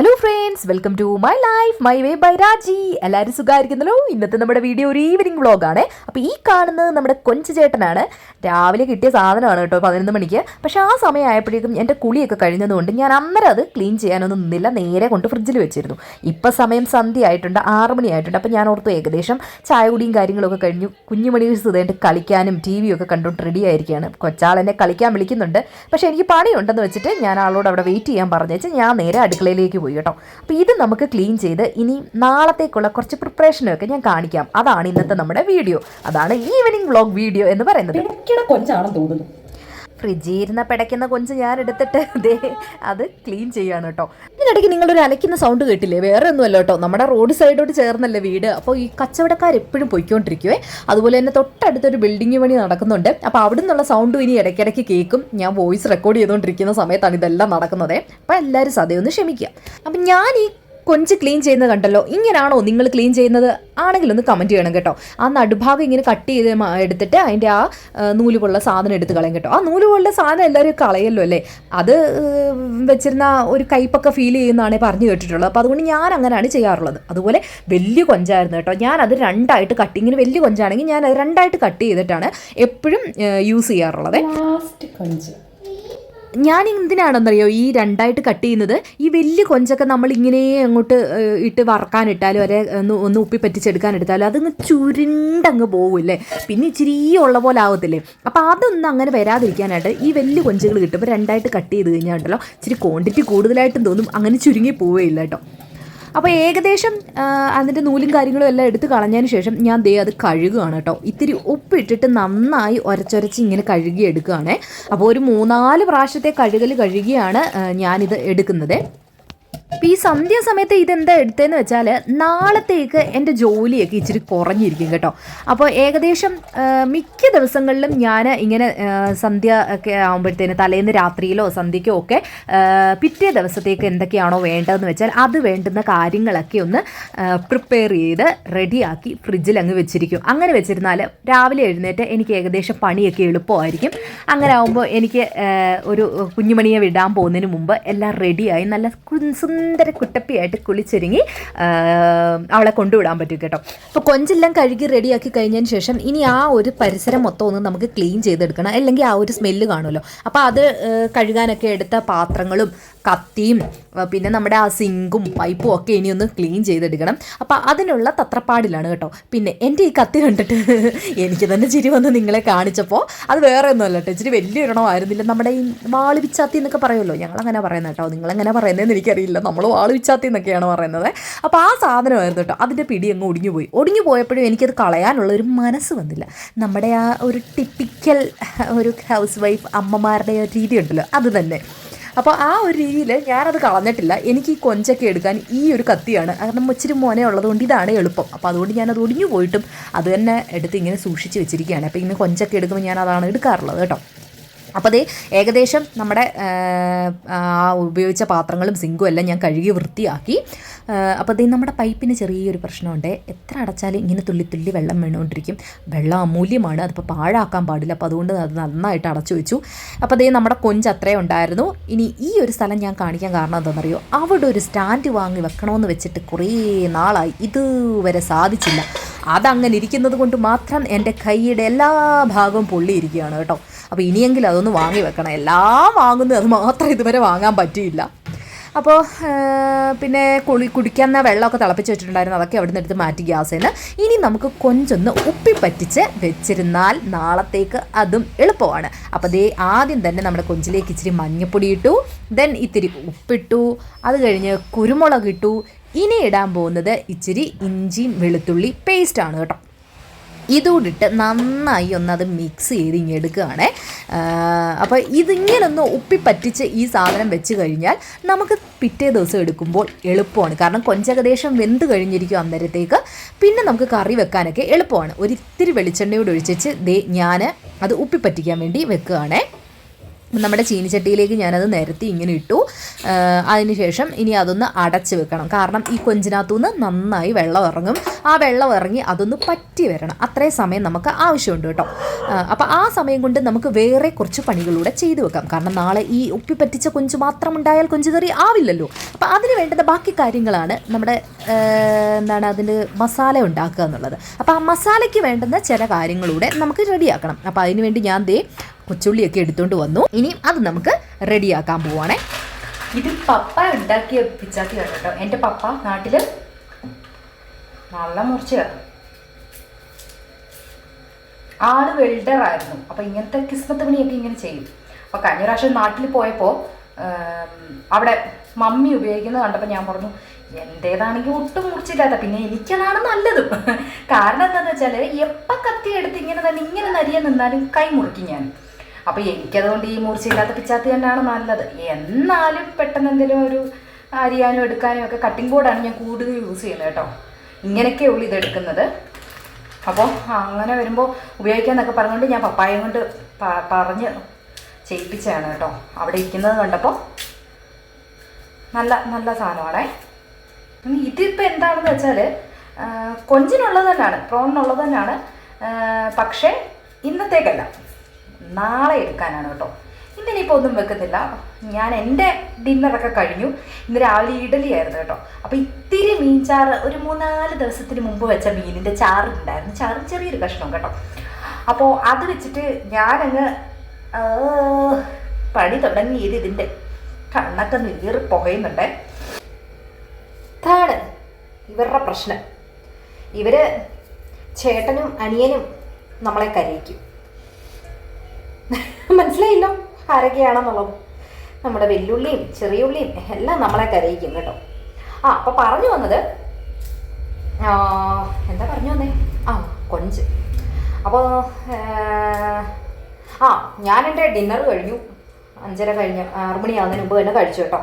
Hello friends. Friends welcome to my life my way by Raji എല്ലാവരും സുഖമായിരിക്കുന്നല്ലോ ഇന്നത്തെ നമ്മുടെ video ഒരു ഈവനിങ് വ്ളോഗാണ് അപ്പോൾ ഈ കാണുന്നത് നമ്മുടെ കൊഞ്ച് ചേട്ടനാണ്. രാവിലെ കിട്ടിയ സാധനമാണ് കേട്ടോ പതിനൊന്ന് മണിക്ക്. പക്ഷേ ആ സമയമായപ്പോഴേക്കും എന്റെ കുളിയൊക്കെ കഴിഞ്ഞതുകൊണ്ട് ഞാൻ അന്നേരം അത് ക്ലീൻ ചെയ്യാനൊന്നും നിന്നില്ല നേരെ കൊണ്ട് ഫ്രിഡ്ജിൽ വെച്ചിരുന്നു. ഇപ്പോൾ സമയം സന്ധ്യ ആയിട്ടുണ്ട് ആറ് മണിയായിട്ടുണ്ട് അപ്പോൾ ഞാൻ ഓർത്തു ഏകദേശം ചായ കുടിയും കാര്യങ്ങളൊക്കെ കഴിഞ്ഞു. കുഞ്ഞുമണി സുധേന്റെ കളിക്കാനും ടി വിയൊക്കെ കണ്ടുകൊണ്ട് റെഡി ആയിരിക്കുകയാണ്. കൊച്ചാളെന്നെ കളിക്കാൻ വിളിക്കുന്നുണ്ട്. പക്ഷേ എനിക്ക് പണിയുണ്ടെന്ന് വെച്ചിട്ട് ഞാൻ ആളോട് അവിടെ വെയിറ്റ് ചെയ്യാൻ പറഞ്ഞു വെച്ചാൽ ഞാൻ നേരെ അടുക്കളയിലേക്ക് പോയി കേട്ടോ. അപ്പോൾ ഇത് നമുക്ക് ക്ലീൻ ചെയ്ത് ഇനി നാളത്തേക്കുള്ള കുറച്ച് പ്രിപ്പറേഷനൊക്കെ ഞാൻ കാണിക്കാം. അതാണ് ഇന്നത്തെ നമ്മുടെ വീഡിയോ അതാണ് ഈവനിങ് വ്ളോഗ് വീഡിയോ എന്ന് പറയുന്നത്. കൊഞ്ചാണെന്ന് തോന്നുന്നു. ഫ്രിഡ്ജിൽ ഇരുന്ന പിടയ്ക്കുന്ന കൊഞ്ച് ഞാൻ എടുത്തിട്ട് ദേ അത് ക്ലീൻ ചെയ്യാണ് കേട്ടോ. ഇതിനിടയ്ക്ക് നിങ്ങളൊരു അലക്കുന്ന സൗണ്ട് കേട്ടില്ലേ? വേറെ ഒന്നുമല്ല കേട്ടോ. നമ്മുടെ റോഡ് സൈഡോട് ചേർന്നല്ലേ വീട്. അപ്പോൾ ഈ കച്ചവടക്കാർ എപ്പോഴും പോയിക്കൊണ്ടിരിക്കുവേ. അതുപോലെ തന്നെ തൊട്ടടുത്തൊരു ബിൽഡിംഗ് പണി നടക്കുന്നുണ്ട്. അപ്പോൾ അവിടെ നിന്നുള്ള സൗണ്ടും ഇനി ഇടയ്ക്കിടയ്ക്ക് കേൾക്കും. ഞാൻ വോയിസ് റെക്കോർഡ് ചെയ്തുകൊണ്ടിരിക്കുന്ന സമയത്താണ് ഇതെല്ലാം നടക്കുന്നത്. അപ്പോൾ എല്ലാവരും സതയൊന്ന് ക്ഷമിക്കുക. അപ്പം ഞാൻ ഈ കൊഞ്ച് ക്ലീൻ ചെയ്യുന്നത് കണ്ടല്ലോ. ഇങ്ങനെയാണോ നിങ്ങൾ ക്ലീൻ ചെയ്യുന്നത്? ആണെങ്കിൽ ഒന്ന് കമന്റ് ചെയ്യണം കേട്ടോ. ആ നടുഭാഗം ഇങ്ങനെ കട്ട് ചെയ്ത് എടുത്തിട്ട് അതിന്റെ ആ നൂൽ പോലുള്ള സാധനം എടുത്ത് കളയും കേട്ടോ. ആ നൂൽ പോലുള്ള സാധനം എല്ലാവരും കളയല്ലോ അല്ലേ? അത് വെച്ചിരുന്ന ഒരു കയ്പൊക്കെ ഫീൽ ചെയ്യുന്നതാണ് പറഞ്ഞു കേട്ടിട്ടുള്ളത്. അപ്പോൾ അതുകൊണ്ട് ഞാൻ അങ്ങനെയാണ് ചെയ്യാറുള്ളത്. അതുപോലെ വലിയ കൊഞ്ചായിരുന്നു കേട്ടോ. ഞാനത് രണ്ടായിട്ട് കട്ട് ഇങ്ങനെ വലിയ കൊഞ്ചാണെങ്കിൽ ഞാൻ അത് രണ്ടായിട്ട് കട്ട് ചെയ്തിട്ടാണ് എപ്പോഴും യൂസ് ചെയ്യാറുള്ളത്. ലാസ്റ്റ് കൊഞ്ച്. ഞാൻ എന്തിനാണെന്നറിയോ ഈ രണ്ടായിട്ട് കട്ട് ചെയ്യുന്നത് ഈ വലിയ കൊഞ്ചൊക്കെ നമ്മൾ ഇങ്ങനെ അങ്ങോട്ട് ഇട്ട് വറക്കാനിട്ടാലും വരെ ഒന്ന് ഒന്ന് ഉപ്പി പറ്റിച്ചെടുക്കാൻ എടുത്താലും അതങ്ങ് ചുരുണ്ടങ്ങ് പോകില്ലേ പിന്നെ ഇച്ചിരി ഉള്ള പോലെ ആവത്തില്ലേ? അപ്പോൾ അതൊന്നും അങ്ങനെ വരാതിരിക്കാനായിട്ട് ഈ വലിയ കൊഞ്ചുകൾ കിട്ടുമ്പോൾ രണ്ടായിട്ട് കട്ട് ചെയ്ത് കഴിഞ്ഞാൽ ഉണ്ടല്ലോ ഇച്ചിരി ക്വാണ്ടിറ്റി കൂടുതലായിട്ടും തോന്നും. അങ്ങനെ ചുരുങ്ങി പോവുകയില്ല കേട്ടോ. അപ്പോൾ ഏകദേശം അതിന്റെ നൂലും കാര്യങ്ങളും എല്ലാം എടുത്ത് കളഞ്ഞതിന് ശേഷം ഞാൻ ദേ അത് കഴുകുകയാണ് കേട്ടോ. ഇത്തിരി ഉപ്പിട്ടിട്ട് നന്നായി ഒരച്ചൊരച്ച് ഇങ്ങനെ കഴുകി എടുക്കുകയാണ് അപ്പോൾ ഒരു മൂന്നാൽ പ്രാവശ്യത്തെ കഴുകൽ കഴുകിയാണ് ഞാനിത് എടുക്കുന്നത്. അപ്പോൾ ഈ സന്ധ്യാസമയത്ത് ഇതെന്താ എടുത്തതെന്ന് വെച്ചാൽ നാളത്തേക്ക് എന്റെ ജോലിയൊക്കെ ഇച്ചിരി കുറഞ്ഞിരിക്കും കേട്ടോ. അപ്പോൾ ഏകദേശം മിക്ക ദിവസങ്ങളിലും ഞാൻ ഇങ്ങനെ സന്ധ്യ ഒക്കെ ആകുമ്പോഴത്തേന് തലേന്ന് രാത്രിയിലോ സന്ധ്യയ്ക്കോ ഒക്കെ പിറ്റേ ദിവസത്തേക്ക് എന്തൊക്കെയാണോ വേണ്ടതെന്ന് വെച്ചാൽ അത് വേണ്ടുന്ന കാര്യങ്ങളൊക്കെ ഒന്ന് പ്രിപ്പയർ ചെയ്ത് റെഡിയാക്കി ഫ്രിഡ്ജിൽ അങ്ങ് വെച്ചിരിക്കും. അങ്ങനെ വെച്ചിരുന്നാൽ രാവിലെ എഴുന്നേറ്റ് എനിക്ക് ഏകദേശം പണിയൊക്കെ എളുപ്പമായിരിക്കും. അങ്ങനെ ആകുമ്പോൾ എനിക്ക് ഒരു കുഞ്ഞുമണിയെ വിടാൻ പോകുന്നതിന് മുമ്പ് എല്ലാം റെഡിയായി നല്ല കു- സുന്ദര കുട്ടപ്പിയായിട്ട് കുളിച്ചൊരുങ്ങി അവളെ കൊണ്ടുവിടാൻ പറ്റും കേട്ടോ. അപ്പോൾ കൊഞ്ചെല്ലാം കഴുകി റെഡിയാക്കി കഴിഞ്ഞതിന് ശേഷം ഇനി ആ ഒരു പരിസരം മൊത്തം ഒന്ന് നമുക്ക് ക്ലീൻ ചെയ്തെടുക്കണം. അല്ലെങ്കിൽ ആ ഒരു സ്മെല്ല് കാണുമല്ലോ. അപ്പോൾ അത് കഴുകാനൊക്കെ എടുത്ത പാത്രങ്ങളും കത്തിയും പിന്നെ നമ്മുടെ ആ സിങ്കും പൈപ്പും ഒക്കെ ഇനി ഒന്ന് ക്ലീൻ ചെയ്തെടുക്കണം. അപ്പോൾ അതിനുള്ള തത്രപ്പാടിലാണ് കേട്ടോ. പിന്നെ എന്റെ ഈ കത്തി കണ്ടിട്ട് എനിക്ക് തന്നെ ചിരി വന്ന് നിങ്ങളെ കാണിച്ചപ്പോൾ അത് വേറെ ഒന്നുമല്ല കേട്ടോ. ഇച്ചിരി വലിയ ആയിരുന്നില്ല നമ്മുടെ ഈ വാൾ വിച്ചാത്തി എന്നൊക്കെ പറയുമല്ലോ. ഞങ്ങളങ്ങനെ പറയുന്നത് കേട്ടോ. നിങ്ങളെങ്ങനെ പറയുന്നതെന്ന് എനിക്കറിയില്ല. നമ്മൾ വാൾ വിച്ചാത്തി എന്നൊക്കെയാണ് പറയുന്നത്. അപ്പോൾ ആ സാധനമായിരുന്നു കേട്ടോ അതിന്റെ പിടി അങ്ങ് ഒടിഞ്ഞു പോയി ഒടിഞ്ഞു പോയപ്പോഴും എനിക്കത് കളയാനുള്ള ഒരു മനസ്സ് വന്നില്ല. നമ്മുടെ ആ ഒരു ടിപ്പിക്കൽ ഒരു ഹൗസ് വൈഫ് അമ്മമാരുടെ രീതി ഉണ്ടല്ലോ അത് തന്നെ. അപ്പോൾ ആ ഒരു രീതിയിൽ ഞാനത് കളഞ്ഞിട്ടില്ല. എനിക്ക് ഈ കൊഞ്ചൊക്കെ എടുക്കാൻ ഈ ഒരു കത്തിയാണ്. കാരണം ഇച്ചിരി മോനെ ഉള്ളതുകൊണ്ട് ഇതാണ് എളുപ്പം. അപ്പോൾ അതുകൊണ്ട് ഞാനത് ഒടിഞ്ഞു പോയിട്ടും അത് തന്നെ എടുത്ത് ഇങ്ങനെ സൂക്ഷിച്ച് വെച്ചിരിക്കുകയാണ്. അപ്പോൾ ഇങ്ങനെ കൊഞ്ചൊക്കെ എടുക്കുമ്പോൾ ഞാൻ അതാണ് എടുക്കാറുള്ളത് കേട്ടോ. അപ്പോൾ അത് ഏകദേശം നമ്മുടെ ആ, ഉപയോഗിച്ച പാത്രങ്ങളും സിങ്കും എല്ലാം ഞാൻ കഴുകി വൃത്തിയാക്കി. അപ്പോൾ അതേ നമ്മുടെ പൈപ്പിന് ചെറിയൊരു പ്രശ്നമുണ്ട്. എത്ര അടച്ചാലും ഇങ്ങനെ തുള്ളി തുള്ളി വെള്ളം വീണുകൊണ്ടിരിക്കും. വെള്ളം അമൂല്യമാണ്. അതിപ്പോൾ പാഴാക്കാൻ പാടില്ല. അപ്പോൾ അതുകൊണ്ട് അത് നന്നായിട്ട് അടച്ചു വെച്ചു. അപ്പോൾ അതേ നമ്മുടെ കൊഞ്ച് അത്രയും ഉണ്ടായിരുന്നു. ഇനി ഈ ഒരു സ്ഥലം ഞാൻ കാണിക്കാൻ കാരണം എന്താണെന്നറിയോ? അവിടെ ഒരു സ്റ്റാൻഡ് വാങ്ങി വെക്കണമെന്ന് വെച്ചിട്ട് കുറേ നാളായി. ഇതുവരെ സാധിച്ചില്ല. അതങ്ങനെ ഇരിക്കുന്നത് കൊണ്ട് മാത്രം എന്റെ കൈയുടെ എല്ലാ ഭാഗവും പൊള്ളിയിരിക്കുകയാണ് കേട്ടോ. അപ്പോൾ ഇനിയെങ്കിലും അതൊന്ന് വാങ്ങി വെക്കണം. എല്ലാം വാങ്ങുന്നത് അത് മാത്രം ഇതുവരെ വാങ്ങാൻ പറ്റിയില്ല. അപ്പോൾ പിന്നെ കുളി കുടിക്കാൻ വെള്ളമൊക്കെ തിളപ്പിച്ച് വെച്ചിട്ടുണ്ടായിരുന്നു. അതൊക്കെ അവിടെ നിന്ന് എടുത്ത് മാറ്റി ഗ്യാസിന് ഇനി നമുക്ക് കൊഞ്ചൊന്ന് ഉപ്പി പറ്റിച്ച് വെച്ചിരുന്നാൽ നാളത്തേക്ക് അതും എളുപ്പമാണ്. അപ്പോൾ ദേ ആദ്യം തന്നെ നമ്മുടെ കൊഞ്ചിലേക്ക് ഇച്ചിരി മഞ്ഞപ്പൊടി ഇട്ടു. ദെൻ ഇത്തിരി ഉപ്പിട്ടു. അത് കഴിഞ്ഞ് കുരുമുളക് ഇട്ടു. ഇനി ഇടാൻ പോകുന്നത് ഇച്ചിരി ഇഞ്ചിയും വെളുത്തുള്ളി പേസ്റ്റ് ആണ് കേട്ടോ. ഇതോടിട്ട് നന്നായി ഒന്ന് അത് മിക്സ് ചെയ്ത് ഇങ്ങനെ എടുക്കുകയാണേ. അപ്പോൾ ഇതിങ്ങനൊന്ന് ഉപ്പി പറ്റിച്ച് ഈ സാധനം വെച്ച് കഴിഞ്ഞാൽ നമുക്ക് പിറ്റേ ദിവസം എടുക്കുമ്പോൾ എളുപ്പമാണ്. കാരണം കൊഞ്ചകദേശം വെന്ത് കഴിഞ്ഞിരിക്കും അന്നേരത്തേക്ക്. പിന്നെ നമുക്ക് കറി വെക്കാനൊക്കെ എളുപ്പമാണ്. ഒരിത്തിരി വെളിച്ചെണ്ണയോട് ഒഴിച്ചിട്ട് ദേ ഞാൻ അത് ഉപ്പി പറ്റിക്കാൻ വേണ്ടി വെക്കുകയാണേ. നമ്മുടെ ചീനിച്ചട്ടിയിലേക്ക് ഞാനത് നിരത്തി ഇങ്ങനെ ഇട്ടു. അതിനുശേഷം ഇനി അതൊന്ന് അടച്ച് വെക്കണം. കാരണം ഈ കൊഞ്ചിനകത്തുനിന്ന് നന്നായി വെള്ളം ഇറങ്ങും. ആ വെള്ളം ഇറങ്ങി അതൊന്ന് പറ്റി വരണം. അത്രയും സമയം നമുക്ക് ആവശ്യമുണ്ട് കേട്ടോ. അപ്പോൾ ആ സമയം കൊണ്ട് നമുക്ക് വേറെ കുറച്ച് പണികളൂടെ ചെയ്തു വെക്കാം. കാരണം നാളെ ഈ ഉപ്പി പറ്റിച്ച കൊഞ്ച് മാത്രം ഉണ്ടായാൽ കൊഞ്ച് കറി ആവില്ലല്ലോ. അപ്പോൾ അതിന് വേണ്ടുന്ന ബാക്കി കാര്യങ്ങളാണ് നമ്മുടെ എന്താണ് അതിന് മസാല ഉണ്ടാക്കുക എന്നുള്ളത്. അപ്പോൾ ആ മസാലയ്ക്ക് വേണ്ടുന്ന ചില കാര്യങ്ങളൂടെ നമുക്ക് റെഡിയാക്കണം. അപ്പോൾ അതിനുവേണ്ടി ഞാൻ ദേ കൊച്ചുള്ളിയൊക്കെ എടുത്തുകൊണ്ട് വന്നു. ഇനി അത് നമുക്ക് റെഡിയാക്കാൻ പോവാണേ. ഇത് പപ്പ ഉണ്ടാക്കിയ പിച്ചാത്തിയാണ് കേട്ടോ. എന്റെ പപ്പ നാട്ടിൽ നല്ല മുറിച്ചതാണ് വെൽഡർ ആയിരുന്നു. അപ്പോൾ ഇങ്ങനത്തെ കിസ്മത്ത് പണിയൊക്കെ ഇങ്ങനെ ചെയ്യും. അപ്പോൾ കഴിഞ്ഞ പ്രാവശ്യം നാട്ടിൽ പോയപ്പോൾ അവിടെ മമ്മി ഉപയോഗിക്കുന്നത് കണ്ടപ്പോൾ ഞാൻ പറഞ്ഞു എന്റേതാണെങ്കിൽ ഒട്ടും മുറിച്ചില്ലാത്ത പിന്നെ എനിക്കതാണ് നല്ലത്. കാരണം എന്താണെന്ന് വെച്ചാൽ എപ്പോൾ കത്തി എടുത്ത് ഇങ്ങനെ തന്നെ ഇങ്ങനെ നരിയാൻ നിന്നാലും കൈ മുറിക്കും ഞാൻ. അപ്പോൾ എനിക്കതുകൊണ്ട് ഈ മൂർച്ചയില്ലാത്ത പിച്ചാത്തി തന്നെയാണ് നല്ലത്. എന്നാലും പെട്ടെന്ന് എന്തെങ്കിലും ഒരു അരിയാനും എടുക്കാനും ഒക്കെ കട്ടിംഗ് ബോർഡാണ് ഞാൻ കൂടുതൽ യൂസ് ചെയ്യുന്നത് കേട്ടോ. ഇങ്ങനെയൊക്കെ ഉള്ളു ഇതെടുക്കുന്നത് അപ്പോൾ അങ്ങനെ വരുമ്പോൾ ഉപയോഗിക്കാന്നൊക്കെ പറഞ്ഞുകൊണ്ട് ഞാൻ പപ്പായം കൊണ്ട് പറഞ്ഞ് ചെയ്യിപ്പിച്ചതാണ് കേട്ടോ. അവിടെ ഇരിക്കുന്നത് കണ്ടപ്പോൾ നല്ല നല്ല സാധനമാണേ. ഇതിപ്പോൾ എന്താണെന്ന് വെച്ചാൽ കൊഞ്ചിനുള്ളത് തന്നെയാണ് പ്രോണിനുള്ളത് തന്നെയാണ്. പക്ഷേ ഇന്നത്തേക്കല്ല. നാളെ എടുക്കാനാണ് കേട്ടോ. ഇന്നിനിപ്പോൾ ഒന്നും വെക്കുന്നില്ല. ഞാൻ എന്റെ ഡിന്നറൊക്കെ കഴിഞ്ഞു. ഇന്ന് രാവിലെ ഇഡലി ആയിരുന്നു കേട്ടോ. അപ്പോൾ ഇത്തിരി മീൻ ചാറ് ഒരു മൂന്നാൽ ദിവസത്തിന് മുമ്പ് വെച്ച മീനിന്റെ ചാറുണ്ടായിരുന്നു. ചാറ് ചെറിയൊരു കഷ്ണം കേട്ടോ. അപ്പോൾ അത് വെച്ചിട്ട് ഞാനങ്ങ് പണി തുടങ്ങിയത് ഇതിന്റെ കണ്ണൊക്കെ നീറി പുകയുന്നുണ്ട്. ഇതാണ് ഇവരുടെ പ്രശ്നം. ഇവർ ചേട്ടനും അനിയനും നമ്മളെ കരയിക്കും. മനസ്സിലായില്ലോ? ആരൊക്കെയാണെന്നുള്ളത്. നമ്മുടെ വെല്ലുള്ളിയും ചെറിയുള്ളിയും എല്ലാം നമ്മളെ കരയിക്കും കേട്ടോ. ആ അപ്പോൾ പറഞ്ഞു വന്നത് എന്താ പറഞ്ഞു വന്നേ? ആ കൊഞ്ച്. അപ്പോൾ ആ ഞാൻ എന്റെ ഡിന്നർ കഴിഞ്ഞു. അഞ്ചര കഴിഞ്ഞ് ആറ് മണിയാവുന്നതിന് മുമ്പ് തന്നെ കഴിച്ചു കേട്ടോ.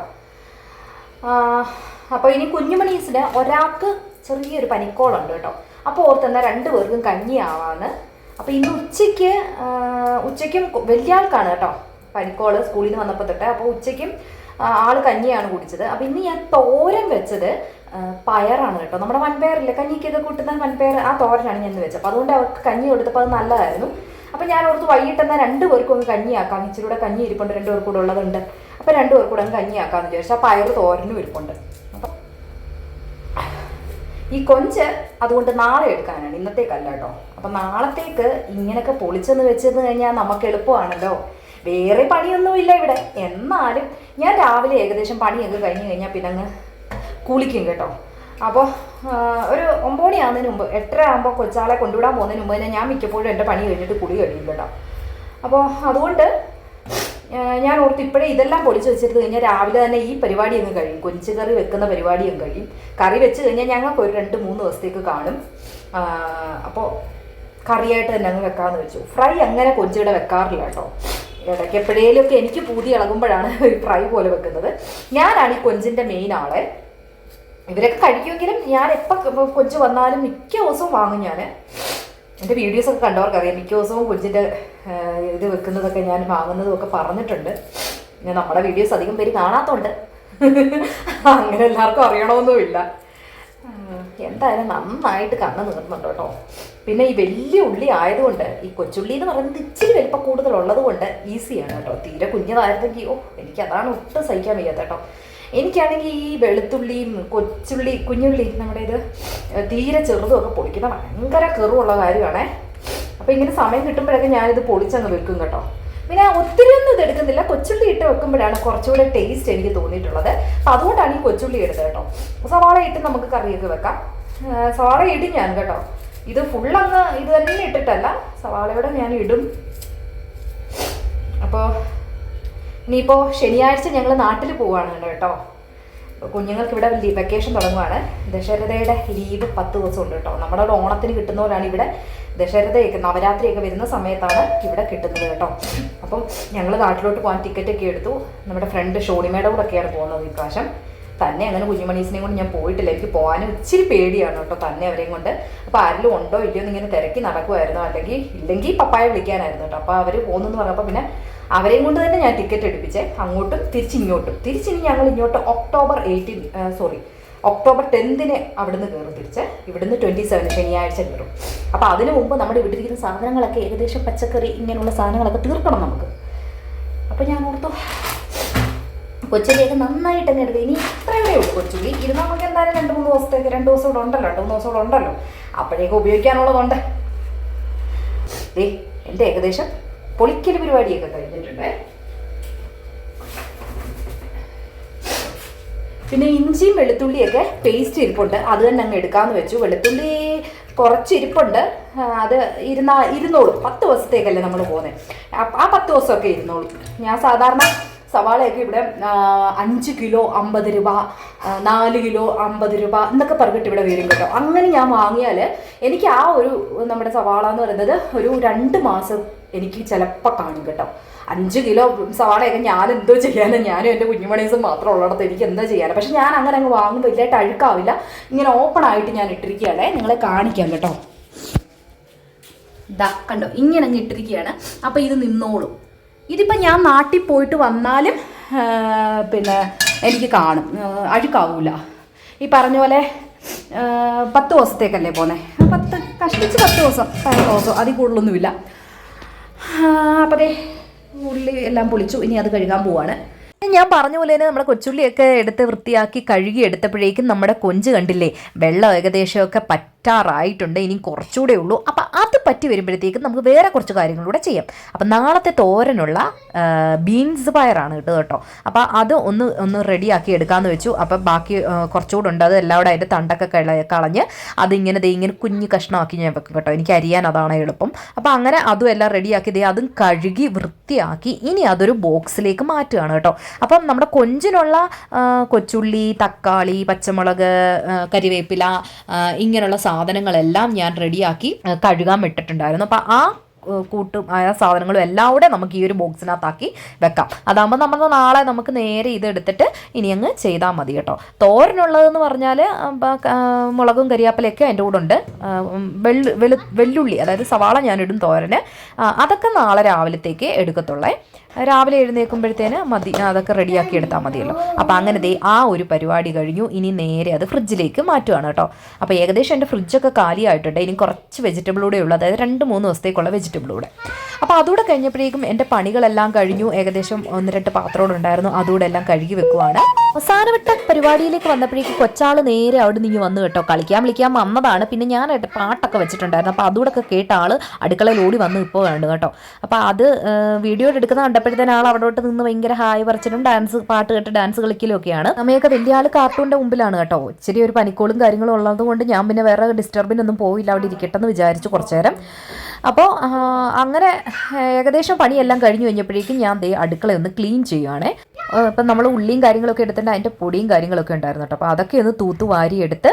അപ്പോൾ ഇനി കുഞ്ഞുമണീസിന് ഒരാൾക്ക് ചെറിയൊരു പനിക്കോളുണ്ട് കേട്ടോ. അപ്പോൾ ഓർത്തുന്ന രണ്ട് പേർക്കും കഞ്ഞി ആവാന്ന് അപ്പോൾ ഇന്ന് ഉച്ചയ്ക്ക് ഉച്ചയ്ക്കും വലിയ ആൾക്കാണ് കേട്ടോ. പനിക്കോൾ സ്കൂളിൽ നിന്ന് വന്നപ്പോൾ തൊട്ട്. അപ്പോൾ ഉച്ചയ്ക്കും ആൾ കഞ്ഞിയാണ് കുടിച്ചത്. അപ്പോൾ ഇന്ന് ഞാൻ തോരൻ വെച്ചത് പയറാണ് കേട്ടോ. നമ്മുടെ വൻപയറില്ലേ? കഞ്ഞിക്കൊക്കെ കൂട്ടുന്ന വൻപയർ ആ തോരനാണ് ഞാൻ വെച്ചത്. അപ്പോൾ അതുകൊണ്ട് അവർക്ക് കഞ്ഞി കൊടുത്തപ്പോൾ അത് നല്ലതായിരുന്നു. അപ്പോൾ ഞാൻ ഓർത്ത് വൈകിട്ട് എന്നാൽ രണ്ട് പേർക്കും ഒന്ന് കഞ്ഞിയാക്കാം. ഇച്ചിരി കൂടെ കഞ്ഞി ഇരിപ്പുണ്ട്. രണ്ട് പേർക്കും കൂടെ ഉള്ളതുണ്ട്. അപ്പോൾ രണ്ട് പേർക്കും കൂടെ കഞ്ഞിയാക്കാമെന്ന് വിചാരിച്ചു. ആ പയർ തോരനും ഇരിപ്പുണ്ട്. അപ്പം ഈ കൊഞ്ച് അതുകൊണ്ട് നാളെ എടുക്കാനാണ്. ഇന്നത്തേക്കല്ല കേട്ടോ. അപ്പം നാളത്തേക്ക് ഇങ്ങനെയൊക്കെ പൊളിച്ചെന്ന് വെച്ചെന്ന് കഴിഞ്ഞാൽ നമുക്ക് എളുപ്പമാണല്ലോ. വേറെ പണിയൊന്നുമില്ല ഇവിടെ. എന്നാലും ഞാൻ രാവിലെ ഏകദേശം പണിയൊക്കെ കഴിഞ്ഞ് കഴിഞ്ഞാൽ പിന്നെ അങ്ങ് കുളിക്കും കേട്ടോ. അപ്പോൾ ഒരു ഒമ്പത് മണിയാകുന്നതിന് മുമ്പ് എട്ടര ആകുമ്പോൾ കൊച്ചാളെ കൊണ്ടുവിടാൻ പോകുന്നതിന് മുമ്പ് തന്നെ ഞാൻ മിക്കപ്പോഴും എന്റെ പണി കഴിഞ്ഞിട്ട് കുളി കഴിയും കേട്ടോ. അപ്പോൾ അതുകൊണ്ട് ഞാൻ ഓർത്ത് ഇപ്പോഴേ ഇതെല്ലാം പൊളിച്ച് വെച്ചിട്ട് കഴിഞ്ഞാൽ രാവിലെ തന്നെ ഈ പരിപാടി അങ്ങ് കഴിയും. കൊഞ്ച് കറി വെക്കുന്ന പരിപാടിയും കഴിയും. കറി വെച്ച് കഴിഞ്ഞാൽ ഞങ്ങൾക്ക് ഒരു രണ്ട് മൂന്ന് ദിവസത്തേക്ക് കാണും. അപ്പോൾ കറിയായിട്ട് തന്നെ അങ്ങ് വെക്കാമെന്ന് വെച്ചു. ഫ്രൈ അങ്ങനെ കൊഞ്ചിവിടെ വെക്കാറില്ല കേട്ടോ. ഇടയ്ക്ക് എപ്പോഴേലൊക്കെ എനിക്ക് പൂതി ഇളകുമ്പോഴാണ് ഫ്രൈ പോലെ വെക്കുന്നത്. ഞാനാണ് ഈ കൊഞ്ചിന്റെ മെയിൻ ആളെ. ഇവരൊക്കെ കഴിക്കുമെങ്കിലും ഞാൻ എപ്പോൾ കൊഞ്ച് വന്നാലും മിക്ക ദിവസവും വാങ്ങും ഞാൻ എന്റെ വീഡിയോസൊക്കെ കണ്ടവർക്കറിയാം. മിക്ക ദിവസവും കൊഞ്ചിന്റെ ഇത് വെക്കുന്നതൊക്കെ ഞാൻ വാങ്ങുന്നതും ഒക്കെ പറഞ്ഞിട്ടുണ്ട് നമ്മുടെ വീഡിയോസ് അധികം പേര് കാണാത്തോണ്ട്. അങ്ങനെ എല്ലാവർക്കും അറിയണമെന്നുമില്ല. എന്തായാലും നന്നായിട്ട് കണ്ണ് നീർന്നുണ്ട് കേട്ടോ. പിന്നെ ഈ വലിയ ഉള്ളി ആയതുകൊണ്ട് ഈ കൊച്ചുള്ളി എന്ന് പറയുന്നത് ഇച്ചിരി വലിപ്പം കൂടുതലുള്ളത് കൊണ്ട് ഈസിയാണ് കേട്ടോ. തീരെ കുഞ്ഞതായിരുന്നെങ്കിൽ ഓ എനിക്ക് അതാണ് ഒട്ടും സഹിക്കാൻ വയ്യാത്ത കേട്ടോ. എനിക്കാണെങ്കിൽ ഈ വെളുത്തുള്ളിയും കൊച്ചുള്ളി കുഞ്ഞുള്ളി നമ്മുടെ ഇത് തീരെ ചെറുതും ഒക്കെ പൊളിക്കുന്ന ഭയങ്കര കെറുള്ള കാര്യമാണേ. അപ്പോൾ ഇങ്ങനെ സമയം കിട്ടുമ്പോഴൊക്കെ ഞാനിത് പൊളിച്ചങ്ങ് വെക്കും കേട്ടോ. പിന്നെ ഒത്തിരി ഒന്നും ഇത് എടുക്കുന്നില്ല. കൊച്ചുള്ളി ഇട്ട് വെക്കുമ്പോഴാണ് കുറച്ചുകൂടെ ടേസ്റ്റ് എനിക്ക് തോന്നിയിട്ടുള്ളത്. അപ്പം അതുകൊണ്ടാണ് ഈ കൊച്ചുള്ളി എടുത്തത് കേട്ടോ. സവാള ഇട്ട് നമുക്ക് കറിയൊക്കെ വെക്കാം. സവാള ഇടും ഞാൻ കേട്ടോ. ഇത് ഫുള്ളങ്ങ് ഇത് തന്നെ ഇട്ടിട്ടല്ല. സവാളയോടെ ഞാൻ ഇടും. അപ്പോൾ ഇനിയിപ്പോൾ ശനിയാഴ്ച ഞങ്ങൾ നാട്ടിൽ പോവുകയാണ് കേട്ടോ. കുഞ്ഞുങ്ങൾക്ക് ഇവിടെ വെക്കേഷൻ തുടങ്ങുവാണ്. ദശരഥയുടെ ലീവ് പത്ത് ദിവസം ഉണ്ട് കേട്ടോ. നമ്മുടെ ഓണത്തിന് കിട്ടുന്നവരാണ് ഇവിടെ. ദശരഥയൊക്കെ നവരാത്രിയൊക്കെ വരുന്ന സമയത്താണ് ഇവിടെ കിട്ടുന്നത് കേട്ടോ. അപ്പം ഞങ്ങൾ നാട്ടിലോട്ട് പോകാൻ ടിക്കറ്റ് ഒക്കെ എടുത്തു. നമ്മുടെ ഫ്രണ്ട് ഷോണിമയുടെ കൂടെ ഒക്കെയാണ് പോകുന്നത് ഇപ്രാവശ്യം. തന്നെ അങ്ങനെ കുഞ്ഞുമണീസിനെയും കൊണ്ട് ഞാൻ പോയിട്ടില്ല. എനിക്ക് പോകാനും ഇച്ചിരി പേടിയാണ് കേട്ടോ തന്നെ അവരെയും കൊണ്ട്. അപ്പോൾ ആരെങ്കിലും ഉണ്ടോ ഇല്ലയോ എന്ന് ഇങ്ങനെ തിരക്കി നടക്കുമായിരുന്നു അല്ലെങ്കിൽ ഇല്ലെങ്കിൽ പപ്പായെ വിളിക്കാനായിരുന്നു കേട്ടോ. അപ്പോൾ അവർ പോകുന്നെന്ന് പറഞ്ഞപ്പോൾ പിന്നെ അവരെയും കൊണ്ട് തന്നെ ഞാൻ ടിക്കറ്റ് എടുപ്പിച്ചേ. അങ്ങോട്ടും തിരിച്ചിങ്ങോട്ടും. തിരിച്ചിനി ഞങ്ങൾ ഇങ്ങോട്ട് ഒക്ടോബർ എയ്റ്റീൻ സോറി ഒക്ടോബർ ടെൻത്തിന് അവിടുന്ന് കയറും തിരിച്ച്. ഇവിടുന്ന് ട്വന്റി സെവൻ ശനിയാഴ്ച കയറും. അപ്പോൾ അതിനു മുമ്പ് നമ്മുടെ ഇവിടെ ഇരിക്കുന്ന സാധനങ്ങളൊക്കെ ഏകദേശം പച്ചക്കറി ഇങ്ങനെയുള്ള സാധനങ്ങളൊക്കെ തീർക്കണം നമുക്ക്. അപ്പോൾ ഞാൻ ഓർത്തു കൊച്ചുള്ളിയൊക്കെ നന്നായിട്ട് തന്നെ എടുക്കുക ഇനി ഇത്രയേ ഉള്ളൂ കൊച്ചുള്ളി ഇരുന്നാൽ നമുക്ക് എന്തായാലും രണ്ട് മൂന്ന് ദിവസത്തേക്ക് രണ്ട് ദിവസം കൂടെ ഉണ്ടല്ലോ രണ്ട് മൂന്ന് ദിവസം കൂടെ ഉണ്ടല്ലോ. അപ്പോഴേക്ക് ഉപയോഗിക്കാനുള്ളതുണ്ട്. ഏ എന്റെ ഏകദേശം പൊളിക്കൽ പരിപാടിയൊക്കെ കഴിഞ്ഞിട്ടുണ്ട്. പിന്നെ ഇഞ്ചിയും വെളുത്തുള്ളിയൊക്കെ പേസ്റ്റ് ഇരിപ്പുണ്ട്. അത് തന്നെ അങ്ങ് എടുക്കാമെന്ന് വെച്ചു. വെളുത്തുള്ളി കുറച്ച് ഇരിപ്പുണ്ട്. അത് ഇരുന്നാ ഇരുന്നോളും. പത്ത് ദിവസത്തേക്കല്ലേ നമ്മൾ പോകുന്നത് ആ പത്ത് ദിവസമൊക്കെ ഇരുന്നോളും. ഞാൻ സാധാരണ സവാളയൊക്കെ ഇവിടെ അഞ്ച് കിലോ അമ്പത് രൂപ നാല് കിലോ അമ്പത് രൂപ എന്നൊക്കെ പറഞ്ഞിട്ട് ഇവിടെ വരും കേട്ടോ. അങ്ങനെ ഞാൻ വാങ്ങിയാൽ എനിക്ക് ആ ഒരു നമ്മുടെ സവാള എന്ന് പറയുന്നത് ഒരു രണ്ട് മാസം എനിക്ക് ചിലപ്പോൾ കാണും കേട്ടോ. അഞ്ച് കിലോ സവാളയൊക്കെ ഞാൻ എന്തോ ചെയ്യാനും. ഞാനും എന്റെ കുഞ്ഞുമണീസും മാത്രം ഉള്ളിടത്ത് എനിക്ക് എന്താ ചെയ്യാനും. പക്ഷെ ഞാൻ അങ്ങനെ അങ്ങ് വാങ്ങുമ്പോൾ വലിയതായിട്ട് അഴുക്കാവില്ല. ഇങ്ങനെ ഓപ്പൺ ആയിട്ട് ഞാൻ ഇട്ടിരിക്കുകയാണേ. നിങ്ങളെ കാണിക്കാം കേട്ടോ. ദാ കണ്ടോ? ഇങ്ങനെ അങ്ങ് ഇട്ടിരിക്കുകയാണ്. അപ്പോൾ ഇത് നിന്നോളും. ഇതിപ്പോൾ ഞാൻ നാട്ടിൽ പോയിട്ട് വന്നാലും പിന്നെ എനിക്ക് കാണും. അഴുക്കാവൂല. ഈ പറഞ്ഞ പോലെ പത്ത് ദിവസത്തേക്കല്ലേ പോന്നെ? പത്ത് കഷ്ടിച്ച് പത്ത് ദിവസം പതിനൊന്ന് ദിവസം. അതിൽ കൂടുതലൊന്നുമില്ല. അപ്പോൾ ഉള്ളി എല്ലാം പൊളിച്ചു. ഇനി അത് കഴുകാൻ പോവാണ്. ഞാൻ പറഞ്ഞ പോലെ തന്നെ നമ്മുടെ കൊച്ചുള്ളിയൊക്കെ എടുത്ത് വൃത്തിയാക്കി കഴുകി എടുത്തപ്പോഴേക്കും നമ്മുടെ കൊഞ്ച് കണ്ടില്ലേ? വെള്ളം ഏകദേശമൊക്കെ പറ്റാറായിട്ടുണ്ട് ഇനി കുറച്ചുകൂടെ ഉള്ളൂ. അപ്പം അത് പറ്റി വരുമ്പോഴത്തേക്കും നമുക്ക് വേറെ കുറച്ച് കാര്യങ്ങളൂടെ ചെയ്യാം. അപ്പം നാളത്തെ തോരനുള്ള ബീൻസ് പയറാണ് കേട്ടോ കേട്ടോ. അപ്പോൾ അത് ഒന്ന് ഒന്ന് റെഡിയാക്കി എടുക്കാമെന്ന് വെച്ചു. അപ്പം ബാക്കി കുറച്ചുകൂടെ ഉണ്ട്. അത് എല്ലാം കൂടെ അതിന്റെ തണ്ടൊക്കെ കള കളഞ്ഞ് അതിങ്ങനെ ദേ ഇങ്ങനെ കുഞ്ഞ് കഷ്ണമാക്കി ഞാൻ വെക്കും കേട്ടോ. എനിക്ക് അരിയാൻ അതാണ് എളുപ്പം. അപ്പോൾ അങ്ങനെ അതും എല്ലാം റെഡിയാക്കി ദേ അതും കഴുകി വൃത്തിയാക്കി ഇനി അതൊരു ബോക്സിലേക്ക് മാറ്റുകയാണ് കേട്ടോ. അപ്പം നമ്മുടെ കൊഞ്ചിനുള്ള കൊച്ചുള്ളി തക്കാളി പച്ചമുളക് കരിവേപ്പില ഇങ്ങനെയുള്ള ഇങ്ങനെയുള്ള സാധനങ്ങളെല്ലാം ഞാൻ റെഡിയാക്കി കഴുകാൻ വിട്ടിട്ടുണ്ടായിരുന്നു. അപ്പോൾ ആ കൂട്ടും ആ സാധനങ്ങളും എല്ലാം കൂടെ നമുക്ക് ഈ ഒരു ബോക്സിനകത്താക്കി വെക്കാം. അതാകുമ്പോൾ നമ്മൾ നാളെ നമുക്ക് നേരെ ഇത് എടുത്തിട്ട് ഇനി അങ്ങ് ചെയ്താൽ മതി കേട്ടോ. തോരനുള്ളതെന്ന് പറഞ്ഞാൽ മുളകും കരിയാപ്പലയൊക്കെ അതിന്റെ കൂടെ ഉണ്ട്. വെള്ളു വെളു വെല്ലുള്ളി അതായത് സവാള ഞാനിടും തോരന്. അതൊക്കെ നാളെ രാവിലത്തേക്ക് എടുക്കത്തുള്ളേ. രാവിലെ എഴുന്നേൽക്കുമ്പോഴത്തേന് മതി അതൊക്കെ റെഡിയാക്കി എടുത്താൽ മതിയല്ലോ. അപ്പോൾ അങ്ങനെ ദേ ആ ഒരു പരിപാടി കഴിഞ്ഞു. ഇനി നേരെ അത് ഫ്രിഡ്ജിലേക്ക് മാറ്റുകയാണ് കേട്ടോ. അപ്പോൾ ഏകദേശം എന്റെ ഫ്രിഡ്ജൊക്കെ കാലിയായിട്ടുണ്ട്. ഇനി കുറച്ച് വെജിറ്റബിൾ കൂടെ ഉള്ളൂ. അതായത് രണ്ട് മൂന്ന് ദിവസത്തേക്കുള്ള വെജിറ്റബിൾ കൂടെ അപ്പോൾ അതുകൂടെ കഴിഞ്ഞപ്പോഴേക്കും എന്റെ പണികളെല്ലാം കഴിഞ്ഞു. ഏകദേശം ഒന്ന് രണ്ട് പാത്രങ്ങൾ ഉണ്ടായിരുന്നു. അതുകൂടെ എല്ലാം കഴുകി വെക്കുവാണ്. അവസാനവട്ട പരിപാടിയിലേക്ക് വന്നപ്പോഴേക്കും കൊച്ചാൾ നേരെ അവിടെ നിന്ന് വന്നു കേട്ടോ. കളിക്കാൻ വിളിക്കാൻ വന്നതാണ്. പിന്നെ ഞാൻ പാട്ടൊക്കെ വെച്ചിട്ടുണ്ടായിരുന്നു. അപ്പോൾ അതുകൂടെ കേട്ട ആൾ അടുക്കളയിൽ ഓടി വന്ന് ഇപ്പോൾ വേണ്ട കേട്ടോ. അപ്പോൾ അത് വീഡിയോ എടുക്കുന്ന കണ്ടപ്പോഴത്തേന് ആൾ അവിടോട്ട് നിന്ന് ഭയങ്കര ഹായ് പറിച്ചിട്ടും ഡാൻസ് പാട്ട് കേട്ട് ഡാൻസ് കളിക്കലും ഒക്കെയാണ് നമ്മയൊക്കെ വലിയ ആൾ കാർട്ടൂണിന്റെ മുമ്പിലാണ് കേട്ടോ. ഇച്ചിരി ഒരു പനിക്കോളും കാര്യങ്ങളും ഉള്ളത് കൊണ്ട് ഞാൻ പിന്നെ വേറെ ഡിസ്റ്റർബിനൊന്നും പോയില്ല. അവിടെ ഇരിക്കട്ടെ എന്ന് വിചാരിച്ചു കുറച്ചു നേരം. അപ്പോൾ അങ്ങനെ ഏകദേശം പണിയെല്ലാം കഴിഞ്ഞു കഴിഞ്ഞപ്പോഴേക്കും ഞാൻ ദേ അടുക്കള ഒന്ന് ക്ലീൻ ചെയ്യുവാണേ. അപ്പം നമ്മൾ ഉള്ളിയും കാര്യങ്ങളൊക്കെ എടുത്തിട്ട് അതിന്റെ പൊടിയും കാര്യങ്ങളൊക്കെ ഉണ്ടായിരുന്നു കേട്ടോ. അപ്പോൾ അതൊക്കെ ഒന്ന് തൂത്ത് വാരി എടുത്ത്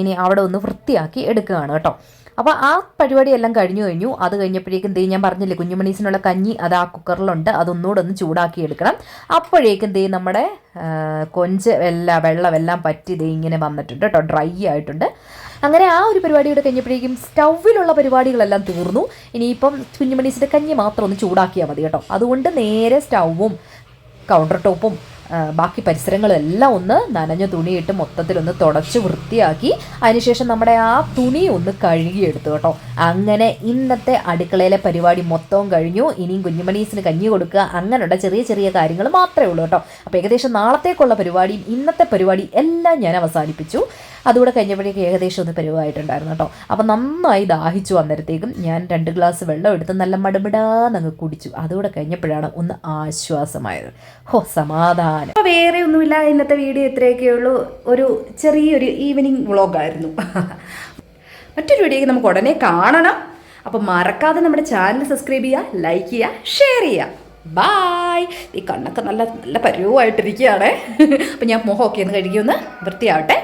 ഇനി അവിടെ ഒന്ന് വൃത്തിയാക്കി എടുക്കുകയാണ് കേട്ടോ. അപ്പോൾ ആ പരിപാടി എല്ലാം കഴിഞ്ഞു കഴിഞ്ഞു. അത് കഴിഞ്ഞപ്പോഴേക്കും ദേ ഞാൻ പറഞ്ഞില്ലേ കുഞ്ഞുമണീസിനുള്ള കഞ്ഞി അത് ആ കുക്കറിലുണ്ട് അതൊന്നുകൂടെ ഒന്ന് ചൂടാക്കി എടുക്കണം. അപ്പോഴേക്കും ദേ നമ്മുടെ കൊഞ്ച് എല്ലാം വെള്ളമെല്ലാം പറ്റി ദേ ഇങ്ങനെ വന്നിട്ടുണ്ട് കേട്ടോ ഡ്രൈ ആയിട്ടുണ്ട്. അങ്ങനെ ആ ഒരു പരിപാടിയുടെ കഴിഞ്ഞപ്പോഴേക്കും സ്റ്റൗവിലുള്ള പരിപാടികളെല്ലാം തീർന്നു. ഇനിയിപ്പം കുഞ്ഞുമണീസിന്റെ കഞ്ഞി മാത്രം ഒന്ന് ചൂടാക്കിയാൽ മതി കേട്ടോ. അതുകൊണ്ട് നേരെ സ്റ്റൗവും കൗണ്ടർ ടോപ്പും ബാക്കി പരിസരങ്ങളെല്ലാം ഒന്ന് നനഞ്ഞ തുണിയിട്ട് മൊത്തത്തിലൊന്ന് തുടച്ച് വൃത്തിയാക്കി അതിനുശേഷം നമ്മുടെ ആ തുണി ഒന്ന് കഴുകിയെടുത്തു കേട്ടോ. അങ്ങനെ ഇന്നത്തെ അടുക്കളയിലെ പരിപാടി മൊത്തവും കഴിഞ്ഞു. ഇനിയും കുഞ്ഞുമണീസിന് കഞ്ഞി കൊടുക്കുക അങ്ങനെയുള്ള ചെറിയ ചെറിയ കാര്യങ്ങൾ മാത്രമേ ഉള്ളൂ കേട്ടോ. അപ്പോൾ ഏകദേശം നാളത്തേക്കുള്ള പരിപാടിയും ഇന്നത്തെ പരിപാടി എല്ലാം ഞാൻ അവസാനിപ്പിച്ചു. അതുകൂടെ കഴിഞ്ഞപ്പോഴേക്ക് ഏകദേശം ഒന്ന് പരിവായിട്ടുണ്ടായിരുന്നു കേട്ടോ. അപ്പം നന്നായി ദാഹിച്ചു വന്നേരത്തേക്കും ഞാൻ രണ്ട് ഗ്ലാസ് വെള്ളം എടുത്ത് നല്ല മടുമിടാന്നങ്ങ് കുടിച്ചു. അതുകൂടെ കഴിഞ്ഞപ്പോഴാണ് ഒന്ന് ആശ്വാസമായത്. ഹോ സമാധാനം. അപ്പോൾ വേറെ ഒന്നുമില്ല. ഇന്നത്തെ വീഡിയോ ഇത്രയൊക്കെ ഉള്ളൂ. ഒരു ചെറിയൊരു ഈവനിങ് വ്ളോഗായിരുന്നു മറ്റൊരു വീഡിയോയ്ക്ക് നമുക്ക് ഉടനെ കാണണം. അപ്പോൾ മറക്കാതെ നമ്മുടെ ചാനൽ സബ്സ്ക്രൈബ് ചെയ്യുക ലൈക്ക് ചെയ്യുക ഷെയർ ചെയ്യുക. ബായ് ഈ കണ്ണൊക്കെ നല്ല നല്ല പരുവായിട്ടിരിക്കുകയാണേ. അപ്പം ഞാൻ മുഖമൊക്കെ ഒന്ന് കഴുകിയൊന്ന് വൃത്തിയാവട്ടെ.